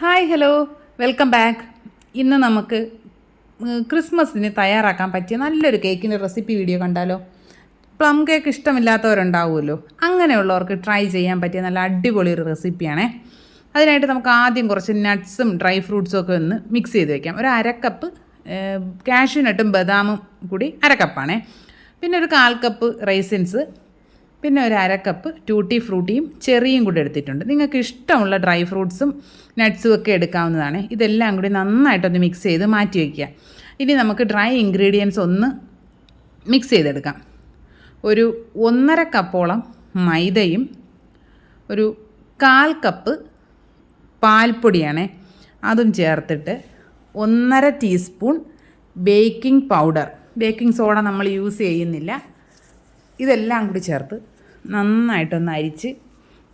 Hi hello welcome back ഇന്ന് നമുക്ക് ക്രിസ്മസിന് തയ്യാറാക്കാൻ പറ്റിയ നല്ലൊരു കേക്കിന്റെ റെസിപ്പി വീഡിയോ കണ്ടാലോ? പ്ലം കേക്ക് ഇഷ്ടമില്ലാത്തവരുണ്ടാവുമല്ലോ. അങ്ങനെയുള്ളവർക്ക് ട്രൈ ചെയ്യാൻ പറ്റിയ നല്ല അടിപൊളി ഒരു റെസിപ്പിയാണേ അതിനായിട്ട് നമുക്ക് ആദ്യം കുറച്ച് നട്ട്സും ഡ്രൈ ഫ്രൂട്ട്സും ഒക്കെ ഒന്ന് മിക്സ് ചെയ്ത് വെക്കാം. ഒരു അരക്കപ്പ് കാഷ്യൂ നട്ടും ബദാമും കൂടി അരക്കപ്പാണേ പിന്നെ ഒരു കാൽ കപ്പ് റൈസിൻസ് പിന്നെ ഒരു അര കപ്പ് ടൂട്ടി ഫ്രൂട്ടിയും ചെറിയും കൂടി എടുത്തിട്ടുണ്ട്. നിങ്ങൾക്ക് ഇഷ്ടമുള്ള ഡ്രൈ ഫ്രൂട്ട്സും നട്ട്സും ഒക്കെ എടുക്കാവുന്നതാണ്. ഇതെല്ലാം കൂടി നന്നായിട്ടൊന്ന് മിക്സ് ചെയ്ത് മാറ്റി വയ്ക്കുക ഇനി നമുക്ക് ഡ്രൈ ഇൻഗ്രീഡിയൻസ് ഒന്ന് മിക്സ് ചെയ്തെടുക്കാം. ഒരു ഒന്നര കപ്പോളം മൈദയും ഒരു കാൽ കപ്പ് പാൽപ്പൊടിയാണ് അതും ചേർത്തിട്ട് ഒന്നര teaspoon baking powder baking soda നമ്മൾ യൂസ് ചെയ്യുന്നില്ല. ഇതെല്ലാം കൂടി ചേർത്ത് നന്നായിട്ടൊന്ന് അരിച്ച്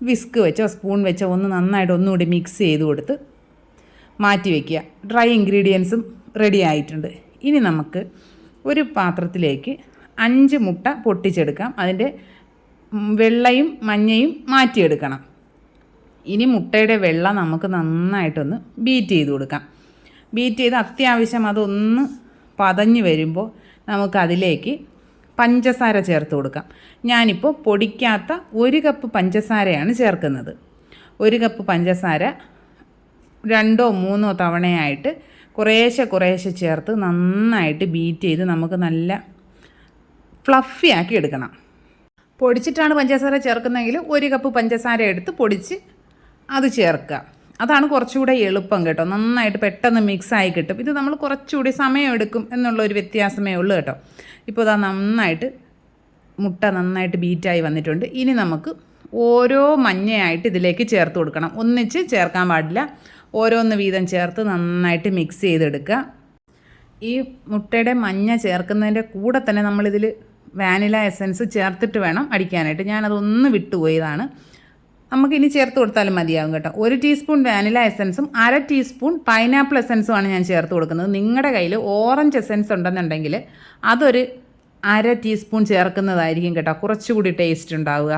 വിസ്ക് വെച്ചോ സ്പൂൺ വെച്ചോ ഒന്ന് നന്നായിട്ട് ഒന്നുകൂടി മിക്സ് ചെയ്ത് കൊടുത്ത് മാറ്റി വയ്ക്കുക ഡ്രൈ ഇൻഗ്രീഡിയൻസും റെഡി ആയിട്ടുണ്ട്. ഇനി നമുക്ക് ഒരു പാത്രത്തിലേക്ക് അഞ്ച് മുട്ട പൊട്ടിച്ചെടുക്കാം. അതിന്റെ വെള്ളയും മഞ്ഞയും മാറ്റിയെടുക്കണം. ഇനി മുട്ടയുടെ വെള്ള നമുക്ക് നന്നായിട്ടൊന്ന് ബീറ്റ് ചെയ്ത് കൊടുക്കാം. ബീറ്റ് ചെയ്ത് അത്യാവശ്യം അതൊന്ന് പതഞ്ഞ് വരുമ്പോൾ നമുക്കതിലേക്ക് പഞ്ചസാര ചേർത്ത് കൊടുക്കാം. ഞാനിപ്പോൾ പൊടിക്കാത്ത ഒരു കപ്പ് പഞ്ചസാരയാണ് ചേർക്കുന്നത്. ഒരു കപ്പ് പഞ്ചസാര രണ്ടോ മൂന്നോ തവണയായിട്ട് കുറേശ്ശെ കുറേശ്ശെ ചേർത്ത് നന്നായിട്ട് ബീറ്റ് ചെയ്ത് നമുക്ക് നല്ല ഫ്ലഫി ആക്കി എടുക്കണം. പൊടിച്ചിട്ടാണ് പഞ്ചസാര ചേർക്കുന്നതെങ്കിൽ ഒരു കപ്പ് പഞ്ചസാര എടുത്ത് പൊടിച്ച് അത് ചേർക്കുക. അതാണ് കുറച്ചുകൂടെ എളുപ്പം കേട്ടോ. നന്നായിട്ട് പെട്ടെന്ന് മിക്സ് ആയി കിട്ടും. ഇത് നമ്മൾ കുറച്ചുകൂടി സമയം എടുക്കും എന്നുള്ള ഒരു വ്യത്യാസമേ ഉള്ളൂ കേട്ടോ. ഇപ്പോൾ ഇതാ നന്നായിട്ട് മുട്ട നന്നായിട്ട് ബീറ്റായി വന്നിട്ടുണ്ട്. ഇനി നമുക്ക് ഓരോ മഞ്ഞയായിട്ട് ഇതിലേക്ക് ചേർത്ത് കൊടുക്കണം. ഒന്നിച്ച് ചേർക്കാൻ പാടില്ല. ഓരോന്ന് വീതം ചേർത്ത് നന്നായിട്ട് മിക്സ് ചെയ്തെടുക്കുക. ഈ മുട്ടയുടെ മഞ്ഞ ചേർക്കുന്നതിന്റെ കൂടെ തന്നെ നമ്മളിതിൽ വാനില എസൻസ് ചേർത്തിട്ട് വേണം അടിക്കാനായിട്ട്. ഞാനതൊന്ന് വിട്ടുപോയതാണ്. നമുക്കിനി ചേർത്ത് കൊടുത്താലും മതിയാവും കേട്ടോ. ഒരു ടീസ്പൂൺ വാനില എസൻസും അര ടീസ്പൂൺ പൈനാപ്പിൾ എസൻസുമാണ് ഞാൻ ചേർത്ത് കൊടുക്കുന്നത്. നിങ്ങളുടെ കയ്യിൽ ഓറഞ്ച് എസൻസ് ഉണ്ടെന്നുണ്ടെങ്കിൽ അതൊരു അര ടീസ്പൂൺ ചേർക്കുന്നതായിരിക്കും കേട്ടോ. കുറച്ചുകൂടി ടേസ്റ്റ് ഉണ്ടാവുക.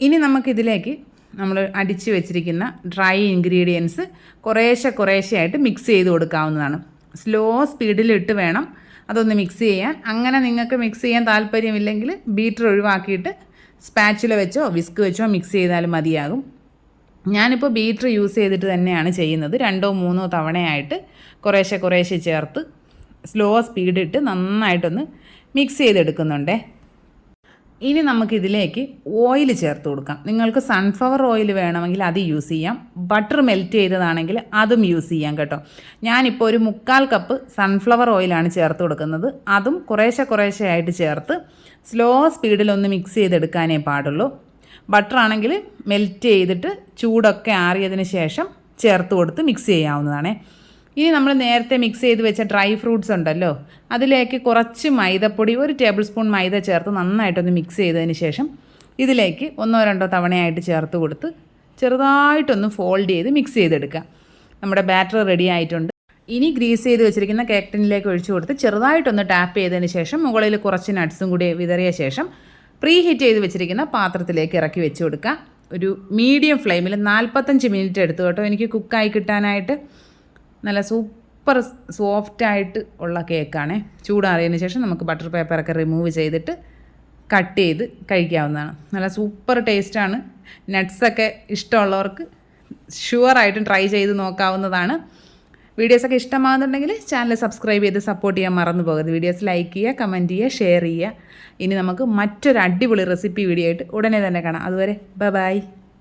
ഇനി നമുക്കിതിലേക്ക് നമ്മൾ അടിച്ച് വെച്ചിരിക്കുന്ന ഡ്രൈ ഇൻഗ്രീഡിയൻസ് കുറേശ്ശെ കുറേശ്ശെയായിട്ട് മിക്സ് ചെയ്ത് കൊടുക്കാവുന്നതാണ്. സ്ലോ സ്പീഡിലിട്ട് വേണം അതൊന്ന് മിക്സ് ചെയ്യാൻ. അങ്ങനെ നിങ്ങൾക്ക് മിക്സ് ചെയ്യാൻ താല്പര്യമില്ലെങ്കിൽ ബീറ്റർ ഒഴിവാക്കിയിട്ട് സ്പാച്ചുല വെച്ചോ വിസ്ക് വെച്ചോ മിക്സ് ചെയ്താലും മതിയാകും. ഞാനിപ്പോൾ ബീറ്റർ യൂസ് ചെയ്തിട്ട് തന്നെയാണ് ചെയ്യുന്നത്. രണ്ടോ മൂന്നോ തവണയായിട്ട് കുറേശ്ശെ കുറേശ്ശെ ചേർത്ത് സ്ലോ സ്പീഡിട്ട് നന്നായിട്ടൊന്ന് മിക്സ് ചെയ്തെടുക്കുന്നുണ്ടേ. ഇനി നമുക്കിതിലേക്ക് ഓയിൽ ചേർത്ത് കൊടുക്കാം. നിങ്ങൾക്ക് സൺഫ്ലവർ ഓയിൽ വേണമെങ്കിൽ അത് യൂസ് ചെയ്യാം. ബട്ടർ മെൽറ്റ് ചെയ്തതാണെങ്കിൽ അതും യൂസ് ചെയ്യാം കേട്ടോ. ഞാനിപ്പോൾ ഒരു മുക്കാൽ കപ്പ് സൺഫ്ലവർ ഓയിലാണ് ചേർത്ത് കൊടുക്കുന്നത്. അതും കുറേശ്ശെ കുറേശ്ശെ ആയിട്ട് ചേർത്ത് സ്ലോ സ്പീഡിലൊന്ന് മിക്സ് ചെയ്തെടുക്കാനേ പാടുള്ളൂ. ബട്ടർ ആണെങ്കിൽ മെൽറ്റ് ചെയ്തിട്ട് ചൂടൊക്കെ ആറിയതിന് ശേഷം ചേർത്ത് കൊടുത്ത് മിക്സ് ചെയ്യാവുന്നതാണേ. ഇനി നമ്മൾ നേരത്തെ മിക്സ് ചെയ്ത് വെച്ച ഡ്രൈ ഫ്രൂട്ട്സ് ഉണ്ടല്ലോ അതിലേക്ക് കുറച്ച് മൈദപ്പൊടി ഒരു ടേബിൾ സ്പൂൺ മൈദ ചേർത്ത് നന്നായിട്ടൊന്ന് മിക്സ് ചെയ്തതിന് ശേഷം ഇതിലേക്ക് ഒന്നോ രണ്ടോ തവണയായിട്ട് ചേർത്ത് കൊടുത്ത് ചെറുതായിട്ടൊന്ന് ഫോൾഡ് ചെയ്ത് മിക്സ് ചെയ്തെടുക്കുക. നമ്മുടെ ബാറ്റർ റെഡി ആയിട്ടുണ്ട്. ഇനി ഗ്രീസ് ചെയ്ത് വെച്ചിരിക്കുന്ന കേക്ക് ടിന്നിലേക്ക് ഒഴിച്ചു കൊടുത്ത് ചെറുതായിട്ടൊന്ന് ടാപ്പ് ചെയ്തതിന് ശേഷം മുകളിൽ കുറച്ച് നട്ട്സും കൂടി വിതറിയ ശേഷം പ്രീ ഹീറ്റ് ചെയ്ത് വെച്ചിരിക്കുന്ന പാത്രത്തിലേക്ക് ഇറക്കി വെച്ച് കൊടുക്കുക. ഒരു മീഡിയം ഫ്ലെയിമിൽ നാൽപ്പത്തഞ്ച് മിനിറ്റ് എടുത്തു കേട്ടോ. എനിക്ക് കുക്കായി കിട്ടാനായിട്ട്. നല്ല സൂപ്പർ സോഫ്റ്റ് ആയിട്ട് ഉള്ള കേക്കാണ്. ചൂടാറിയതിന് ശേഷം നമുക്ക് ബട്ടർ പേപ്പറൊക്കെ റിമൂവ് ചെയ്തിട്ട് കട്ട് ചെയ്ത് കഴിക്കാവുന്നതാണ്. നല്ല സൂപ്പർ ടേസ്റ്റാണ് നട്ട്സൊക്കെ ഇഷ്ടമുള്ളവർക്ക് ഷുവറായിട്ടും ട്രൈ ചെയ്ത് നോക്കാവുന്നതാണ്. വീഡിയോസൊക്കെ ഇഷ്ടമാകുന്നുണ്ടെങ്കിൽ ചാനൽ സബ്സ്ക്രൈബ് ചെയ്ത് സപ്പോർട്ട് ചെയ്യാൻ മറന്നു പോകരുത്. വീഡിയോസ് ലൈക്ക് ചെയ്യുക കമന്റ് ചെയ്യുക ഷെയർ ചെയ്യുക. ഇനി നമുക്ക് മറ്റൊരു അടിപൊളി റെസിപ്പി വീഡിയോ ആയിട്ട് ഉടനെ തന്നെ കാണാം. അതുവരെ ബൈ ബൈ